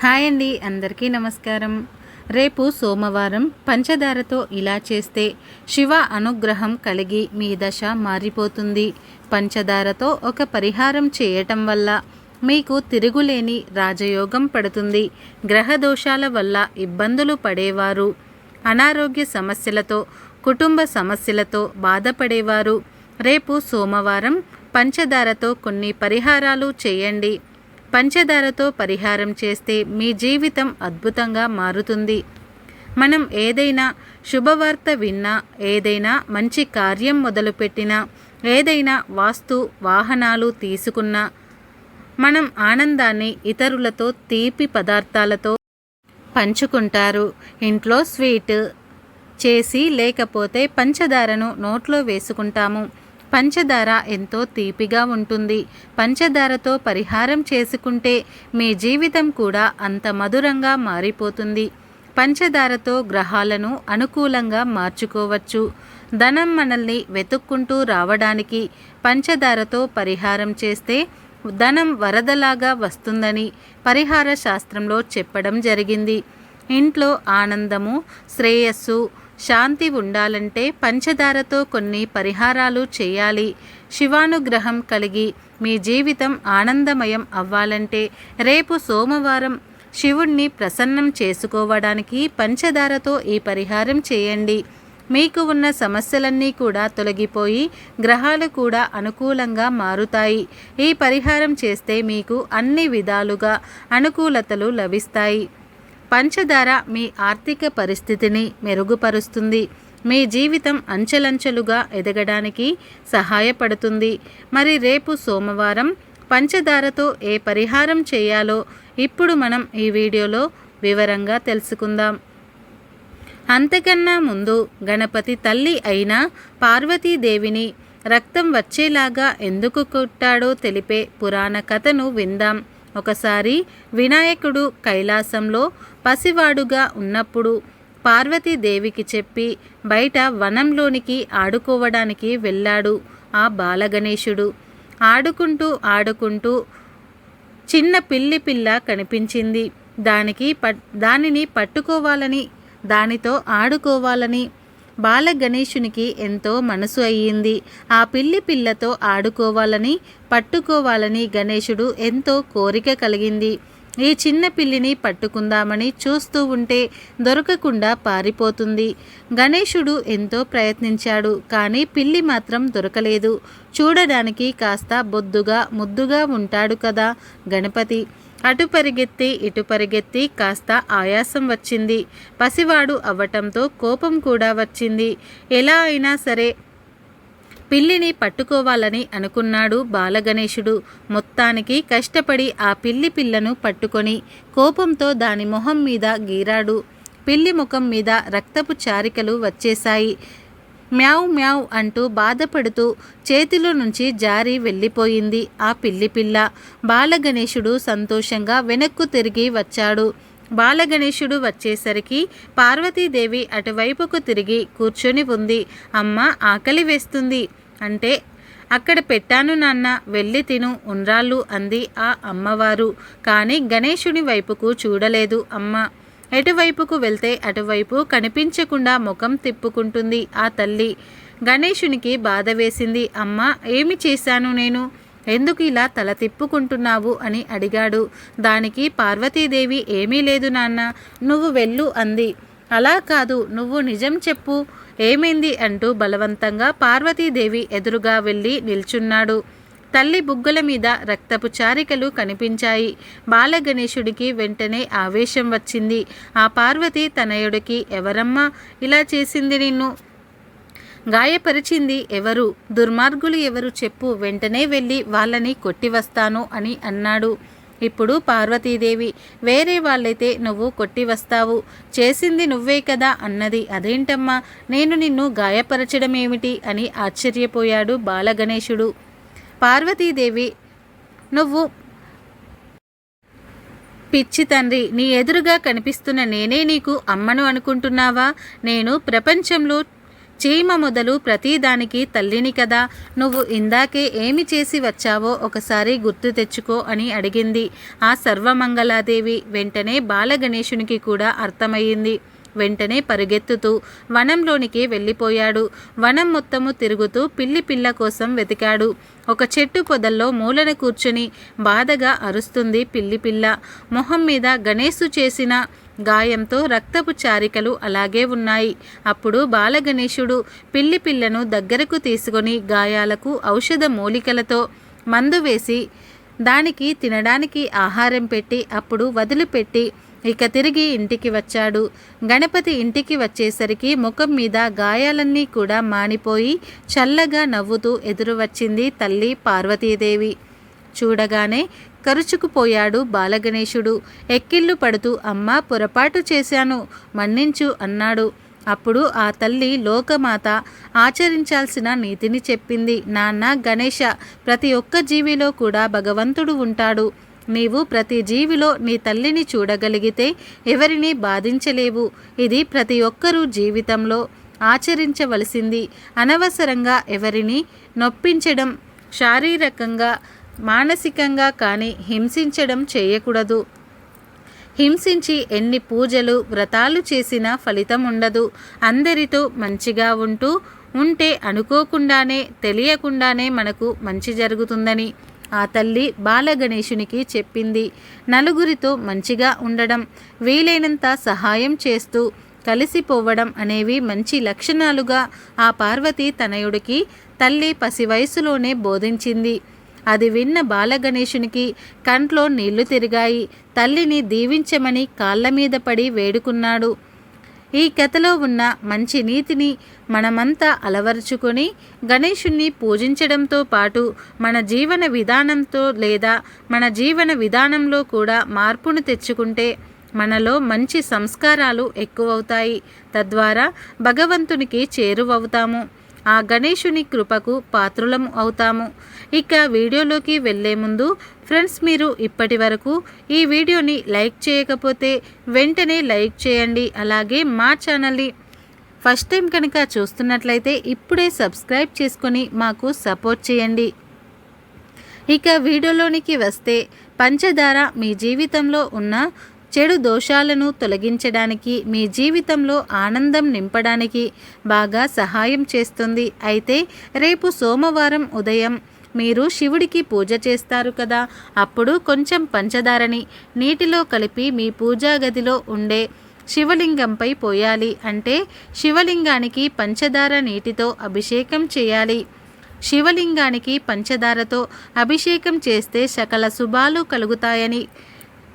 Hi అండి అందరికీ నమస్కారం. రేపు సోమవారం పంచదారతో ఇలా చేస్తే శివ అనుగ్రహం కలిగి మీ దశ మారిపోతుంది. పంచదారతో ఒక పరిహారం చేయటం వల్ల మీకు తిరుగులేని రాజయోగం పడుతుంది. గ్రహ దోషాల వల్ల ఇబ్బందులు పడేవారు. అనారోగ్య సమస్యలతో కుటుంబ సమస్యలతో బాధపడేవారు. రేపు సోమవారం పంచదారతో కొన్ని పరిహారాలు చేయండి. పంచదారతో పరిహారం చేస్తే మీ జీవితం అద్భుతంగా మారుతుంది. మనం ఏదైనా శుభవార్త విన్నా ఏదైనా మంచి కార్యం మొదలుపెట్టినా ఏదైనా వాస్తు వాహనాలు తీసుకున్నా మనం ఆనందాన్ని ఇతరులతో తీపి పదార్థాలతో పంచుకుంటారు. ఇంట్లో స్వీట్ చేసి లేకపోతే పంచదారను నోట్లో వేసుకుంటాము. పంచదార ఎంతో తీపిగా ఉంటుంది. పంచదారతో పరిహారం చేసుకుంటే మీ జీవితం కూడా అంత మధురంగా మారిపోతుంది. పంచదారతో గ్రహాలను అనుకూలంగా మార్చుకోవచ్చు. ధనం మనల్ని వెతుక్కుంటూ రావడానికి పంచదారతో పరిహారం చేస్తే ధనం వరదలాగా వస్తుందని పరిహార శాస్త్రంలో చెప్పడం జరిగింది. ఇంట్లో ఆనందము శ్రేయస్సు శాంతి ఉండాలంటే పంచదారతో కొన్ని పరిహారాలు చేయాలి. శివానుగ్రహం కలిగి మీ జీవితం ఆనందమయం అవ్వాలంటే రేపు సోమవారం శివుణ్ణి ప్రసన్నం చేసుకోవడానికి పంచదారతో ఈ పరిహారం చేయండి. మీకు ఉన్న సమస్యలన్నీ కూడా తొలగిపోయి గ్రహాలు కూడా అనుకూలంగా మారుతాయి. ఈ పరిహారం చేస్తే మీకు అన్ని విధాలుగా అనుకూలతలు లభిస్తాయి. పంచదార మీ ఆర్థిక పరిస్థితిని మెరుగుపరుస్తుంది. మీ జీవితం అంచెలంచెలుగా ఎదగడానికి సహాయపడుతుంది. మరి రేపు సోమవారం పంచదారతో ఏ పరిహారం చేయాలో ఇప్పుడు మనం ఈ వీడియోలో వివరంగా తెలుసుకుందాం. అంతకన్నా ముందు గణపతి తల్లి అయిన పార్వతీదేవిని రక్తం వచ్చేలాగా ఎందుకు కొట్టాడో తెలిపే పురాణ కథను విందాం. ఒకసారి వినాయకుడు కైలాసంలో పసివాడుగా ఉన్నప్పుడు పార్వతీదేవికి చెప్పి బయట వనంలోనికి ఆడుకోవడానికి వెళ్ళాడు ఆ బాలగణేశుడు. ఆడుకుంటూ ఆడుకుంటూ చిన్న పిల్లి పిల్ల కనిపించింది. దానికి పట్ దానిని పట్టుకోవాలని దానితో ఆడుకోవాలని బాలగణేశునికి ఎంతో మనసు అయ్యింది. ఆ పిల్లి పిల్లతో ఆడుకోవాలని పట్టుకోవాలని గణేశుడు ఎంతో కోరిక కలిగింది. ఈ చిన్న పిల్లిని పట్టుకుందామని చూస్తూ ఉంటే దొరకకుండా పారిపోతుంది. గణేశుడు ఎంతో ప్రయత్నించాడు కానీ పిల్లి మాత్రం దొరకలేదు. చూడడానికి కాస్త బొద్దుగా ముద్దుగా ఉంటాడు కదా గణపతి. అటు పరిగెత్తి ఇటు పరిగెత్తి కాస్త ఆయాసం వచ్చింది. పసివాడు అవ్వటంతో కోపం కూడా వచ్చింది. ఎలా అయినా సరే పిల్లిని పట్టుకోవాలని అనుకున్నాడు బాలగణేశుడు. మొత్తానికి కష్టపడి ఆ పిల్లి పిల్లను పట్టుకొని కోపంతో దాని మొహం మీద గీరాడు. పిల్లి ముఖం మీద రక్తపు చారికలు వచ్చేశాయి. మ్యావ్ మ్యావ్ అంటూ బాధపడుతూ చేతిలో నుంచి జారి వెళ్ళిపోయింది ఆ పిల్లి పిల్ల. బాలగణేశుడు సంతోషంగా వెనక్కు తిరిగి వచ్చాడు. బాలగణేశుడు వచ్చేసరికి పార్వతీదేవి అటువైపుకు తిరిగి కూర్చొని ఉంది. అమ్మ ఆకలి వేస్తుంది. అంటే అక్కడ పెట్టాను నాన్న వెళ్ళి తిను ఉండ్రాళ్ళు అంది ఆ అమ్మవారు. కానీ గణేశుని వైపుకు చూడలేదు అమ్మ. ఎటువైపుకు వెళ్తే అటువైపు కనిపించకుండా ముఖం తిప్పుకుంటుంది ఆ తల్లి. గణేశునికి బాధ వేసింది. అమ్మ ఏమి చేశాను నేను? ఎందుకు ఇలా తల తిప్పుకుంటున్నావు అని అడిగాడు. దానికి పార్వతీదేవి ఏమీ లేదు నాన్న నువ్వు వెళ్ళు అంది. అలా కాదు నువ్వు నిజం చెప్పు. ఏమైంది? అంటూ బలవంతంగా పార్వతీదేవి ఎదురుగా వెళ్ళి నిల్చున్నాడు. తల్లి బుగ్గల మీద రక్తపు చారికలు కనిపించాయి. బాలగణేశుడికి వెంటనే ఆవేశం వచ్చింది. ఆ పార్వతి తనయుడికి ఎవరమ్మా ఇలా చేసింది నిన్ను? గాయపరిచింది ఎవరు? దుర్మార్గులు ఎవరు చెప్పు వెంటనే వెళ్ళి వాళ్ళని కొట్టి వస్తాను అని అన్నాడు. ఇప్పుడు పార్వతీదేవి వేరే వాళ్ళైతే నువ్వు కొట్టి వస్తావు చేసింది నువ్వే కదా అన్నది. అదేంటమ్మా? నేను నిన్ను గాయపరచడం ఏమిటి అని ఆశ్చర్యపోయాడు బాలగణేశుడు. పార్వతీదేవి నువ్వు పిచ్చి తండ్రి నీ ఎదురుగా కనిపిస్తున్న నేనే నీకు అమ్మను అనుకుంటున్నావా? నేను ప్రపంచంలో చీమ మొదలు ప్రతిదానికి తల్లిని కదా. నువ్వు ఇందాకే ఏమి చేసి వచ్చావో ఒకసారి గుర్తు తెచ్చుకో అని అడిగింది. ఆ సర్వమంగళాదేవి వెంటనే బాలగణేశునికి కూడా అర్థమయ్యింది. వెంటనే పరుగెత్తుతూ వనంలోనికి వెళ్ళిపోయాడు. వనం మొత్తము తిరుగుతూ పిల్లి పిల్ల కోసం వెతికాడు. ఒక చెట్టు పొదల్లో మూలన కూర్చుని బాధగా అరుస్తుంది పిల్లి పిల్ల. మొహం మీద గణేశు చేసిన గాయంతో రక్తపు చారికలు అలాగే ఉన్నాయి. అప్పుడు బాలగణేశుడు పిల్లి పిల్లను దగ్గరకు తీసుకొని గాయాలకు ఔషధ మూలికలతో మందు వేసి దానికి తినడానికి ఆహారం పెట్టి అప్పుడు వదిలిపెట్టి ఇక తిరిగి ఇంటికి వచ్చాడు. గణపతి ఇంటికి వచ్చేసరికి ముఖం మీద గాయాలన్నీ కూడా మానిపోయి చల్లగా నవ్వుతూ ఎదురు వచ్చింది తల్లి పార్వతీదేవి. చూడగానే కరుచుకుపోయాడు బాలగణేశుడు. ఎక్కిళ్ళు పడుతూ అమ్మ పొరపాటు చేశాను మన్నించు అన్నాడు. అప్పుడు ఆ తల్లి లోకమాత ఆచరించాల్సిన నీతిని చెప్పింది. నాన్న గణేష ప్రతి ఒక్క జీవిలో కూడా భగవంతుడు ఉంటాడు. నీవు ప్రతి జీవిలో నీ తల్లిని చూడగలిగితే ఎవరిని బాధించలేవు. ఇది ప్రతి ఒక్కరూ జీవితంలో ఆచరించవలసింది. అనవసరంగా ఎవరిని నొప్పించడం శారీరకంగా మానసికంగా కానీ హింసించడం చేయకూడదు. హింసించి ఎన్ని పూజలు వ్రతాలు చేసినా ఫలితం ఉండదు. అందరితో మంచిగా ఉంటూ ఉంటే అనుకోకుండానే తెలియకుండానే మనకు మంచి జరుగుతుందని ఆ తల్లి బాలగణేశునికి చెప్పింది. నలుగురితో మంచిగా ఉండడం వీలైనంత సహాయం చేస్తూ కలిసిపోవడం అనేవి మంచి లక్షణాలుగా ఆ పార్వతి తనయుడికి తల్లి పసి వయసులోనే బోధించింది. అది విన్న బాలగణేశునికి కంట్లో నీళ్ళు తిరిగాయి. తల్లిని దీవించమని కాళ్ళ మీద పడి వేడుకున్నాడు. ఈ కథలో ఉన్న మంచి నీతిని మనమంతా అలవరుచుకొని గణేషుణ్ణి పూజించడంతో పాటు మన జీవన విధానంతో లేదా మన జీవన విధానంలో కూడా మార్పును తెచ్చుకుంటే మనలో మంచి సంస్కారాలు ఎక్కువవుతాయి. తద్వారా భగవంతునికి చేరువవుతాము. ఆ గణేషుని కృపకు పాత్రులం అవుతాము. ఇక వీడియోలోకి వెళ్ళే ముందు ఫ్రెండ్స్ మీరు ఇప్పటి వరకు ఈ వీడియోని లైక్ చేయకపోతే వెంటనే లైక్ చేయండి. అలాగే మా ఛానల్ని ఫస్ట్ టైం కనుక చూస్తున్నట్లయితే ఇప్పుడే సబ్స్క్రైబ్ చేసుకొని మాకు సపోర్ట్ చేయండి. ఇక వీడియోలోనికి వస్తే పంచదార మీ జీవితంలో ఉన్న చెడు దోషాలను తొలగించడానికి మీ జీవితంలో ఆనందం నింపడానికి బాగా సహాయం చేస్తుంది. అయితే రేపు సోమవారం ఉదయం మీరు శివుడికి పూజ చేస్తారు కదా అప్పుడు కొంచెం పంచదారని నీటిలో కలిపి మీ పూజా గదిలో ఉండే శివలింగంపై పోయాలి. అంటే శివలింగానికి పంచదార నీటితో అభిషేకం చేయాలి. శివలింగానికి పంచదారతో అభిషేకం చేస్తే సకల శుభాలు కలుగుతాయని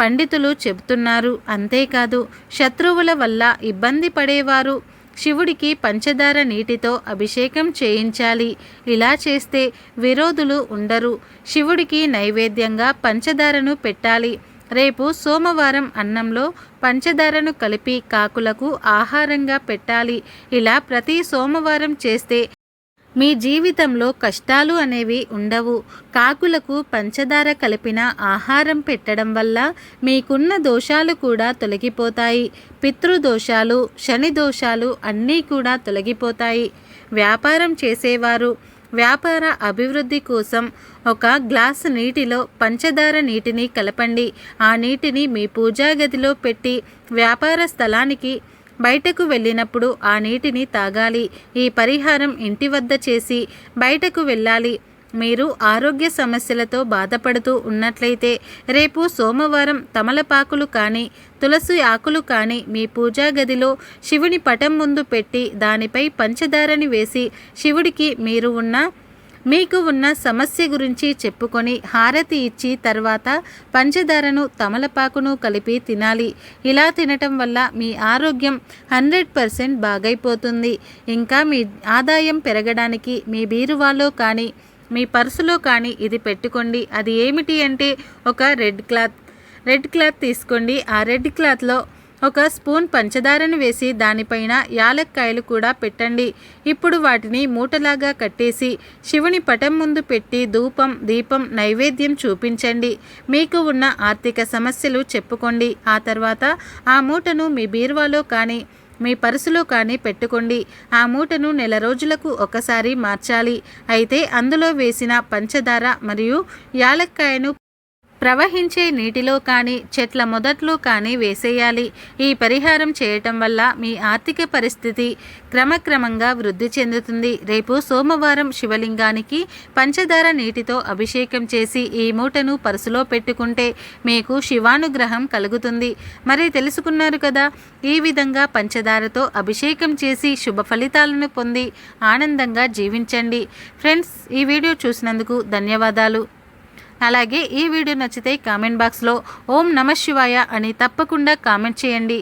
పండితులు చెబుతున్నారు. అంతేకాదు శత్రువుల వల్ల ఇబ్బంది పడేవారు శివుడికి పంచదార నీటితో అభిషేకం చేయించాలి. ఇలా చేస్తే విరోధులు ఉండరు. శివుడికి నైవేద్యంగా పంచదారను పెట్టాలి. రేపు సోమవారం అన్నంలో పంచదారను కలిపి కాకులకు ఆహారంగా పెట్టాలి. ఇలా ప్రతి సోమవారం చేస్తే మీ జీవితంలో కష్టాలు అనేవి ఉండవు. కాకులకు పంచదార కలిపిన ఆహారం పెట్టడం వల్ల మీకున్న దోషాలు కూడా తొలగిపోతాయి. పితృదోషాలు శని దోషాలు అన్నీ కూడా తొలగిపోతాయి. వ్యాపారం చేసేవారు వ్యాపార అభివృద్ధి కోసం ఒక గ్లాసు నీటిలో పంచదార నీటిని కలపండి. ఆ నీటిని మీ పూజా గదిలో పెట్టి వ్యాపార స్థలానికి బయటకు వెళ్ళినప్పుడు ఆ నీటిని తాగాలి. ఈ పరిహారం ఇంటి వద్ద చేసి బయటకు వెళ్ళాలి. మీరు ఆరోగ్య సమస్యలతో బాధపడుతూ ఉన్నట్లయితే రేపు సోమవారం తమలపాకులు కానీ తులసి ఆకులు కానీ మీ పూజా గదిలో శివుని పటం ముందు పెట్టి దానిపై పంచదారని వేసి శివుడికి మీరు ఉన్న మీకు ఉన్న సమస్య గురించి చెప్పుకొని హారతి ఇచ్చి తర్వాత పంచదారను తమలపాకును కలిపి తినాలి. ఇలా తినటం వల్ల మీ ఆరోగ్యం హండ్రెడ్ పర్సెంట్ బాగైపోతుంది. ఇంకా మీ ఆదాయం పెరగడానికి మీ బీరువాలో కానీ మీ పర్సులో కానీ ఇది పెట్టుకోండి. అది ఏమిటి అంటే ఒక రెడ్ క్లాత్. రెడ్ క్లాత్ తీసుకోండి. ఆ రెడ్ క్లాత్లో ఒక స్పూన్ పంచదారను వేసి దానిపైన యాలక్కాయలు కూడా పెట్టండి. ఇప్పుడు వాటిని మూటలాగా కట్టేసి శివుని పటం ముందు పెట్టి ధూపం దీపం నైవేద్యం చూపించండి. మీకు ఉన్న ఆర్థిక సమస్యలు చెప్పుకోండి. ఆ తర్వాత ఆ మూటను మీ బీరువాలో కానీ మీ పర్సులో కానీ పెట్టుకోండి. ఆ మూటను నెల రోజులకు ఒకసారి మార్చాలి. అయితే అందులో వేసిన పంచదార మరియు యాలక్కాయను ప్రవహించే నీటిలో కానీ చెట్ల మొదట్లో కానీ వేసేయాలి. ఈ పరిహారం చేయటం వల్ల మీ ఆర్థిక పరిస్థితి క్రమక్రమంగా వృద్ధి చెందుతుంది. రేపు సోమవారం శివలింగానికి పంచదార నీటితో అభిషేకం చేసి ఈ మూటను పరుసులో పెట్టుకుంటే మీకు శివానుగ్రహం కలుగుతుంది. మరి తెలుసుకున్నారు కదా ఈ విధంగా పంచదారతో అభిషేకం చేసి శుభ ఫలితాలను పొంది ఆనందంగా జీవించండి. ఫ్రెండ్స్ ఈ వీడియో చూసినందుకు ధన్యవాదాలు. అలాగే ఈ వీడియో నచ్చితే కామెంట్ బాక్స్లో ఓం నమ శివాయ అని తప్పకుండా కామెంట్ చేయండి.